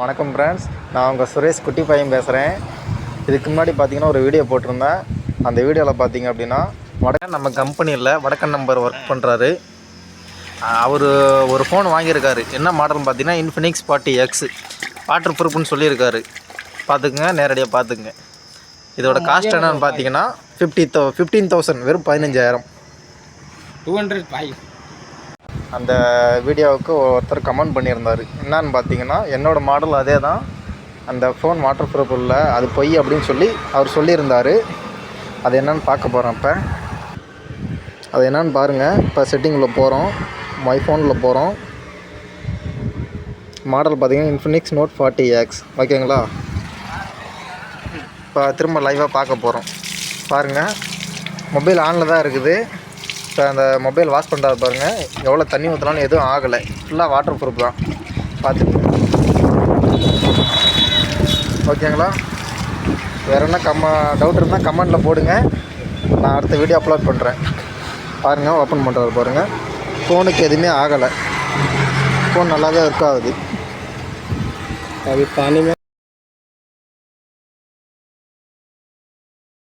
வணக்கம் ஃப்ரெண்ட்ஸ் நான் உங்கள் சுரேஷ் குட்டி பையன் பேசுகிறேன் இதுக்கு முன்னாடி பார்த்தீங்கன்னா ஒரு வீடியோ போட்டிருந்தேன். அந்த வீடியோவில் பார்த்தீங்க அப்படின்னா வடக்கன் நம்ம கம்பெனியில் வடக்கன் நம்பர் ஒர்க் பண்ணுறாரு அவர் ஒரு ஃபோன் வாங்கியிருக்காரு. என்ன மாடல்னு பார்த்தீங்கன்னா இன்ஃபினிக்ஸ் ஃபார்ட்டி எக்ஸ் வாட்டர் ப்ரூஃப்னு சொல்லியிருக்காரு. பார்த்துக்குங்க நேரடியாக பார்த்துக்குங்க இதோட காஸ்ட் என்னன்னு பார்த்தீங்கன்னா ஃபிஃப்டி தௌ ஃபிஃப்டீன் தௌசண்ட் வெறும் பதினஞ்சாயிரம். டூ ஹண்ட்ரட் ஃபைவ் அந்த வீடியோவுக்கு ஒருத்தர் கமெண்ட் பண்ணியிருந்தார். என்னன்னு பார்த்தீங்கன்னா என்னோடய மாடல் அதே தான் அந்த ஃபோன் வாட்டர் ப்ரூஃப் இல்லை அது பொய் அப்படின்னு சொல்லி அவர் சொல்லியிருந்தார். அது என்னன்னு பார்க்க போகிறோம் இப்போ. அது என்னன்னு பாருங்கள் இப்போ செட்டிங்கில் போகிறோம் மை ஃபோனில் போகிறோம் மாடல் பார்த்தீங்கன்னா இன்ஃபினிக்ஸ் நோட் ஃபார்ட்டி எக்ஸ் ஓகேங்களா இப்போ திரும்ப லைவாக பார்க்க போகிறோம் பாருங்கள் மொபைல் ஆனில் தான் இருக்குது. இப்போ அந்த மொபைல் வாஷ் பண்ணுறாரு பாருங்கள் எவ்வளோ தண்ணி ஊற்றினாலும் எதுவும் ஆகலை. ஃபுல்லாக வாட்டர் ப்ரூஃப் தான். பார்த்துட்டு ஓகேங்களா? வேறு என்ன கம்ம டவுட் இருந்தால் கமெண்டில் போடுங்க. நான் அடுத்த வீடியோ அப்லோட் பண்ணுறேன் பாருங்கள் ஓப்பன் பண்ணுறாரு பாருங்கள் ஃபோனுக்கு எதுவுமே ஆகலை. ஃபோன் நல்லாவே இருக்காது ஆகுது. அது பானிமே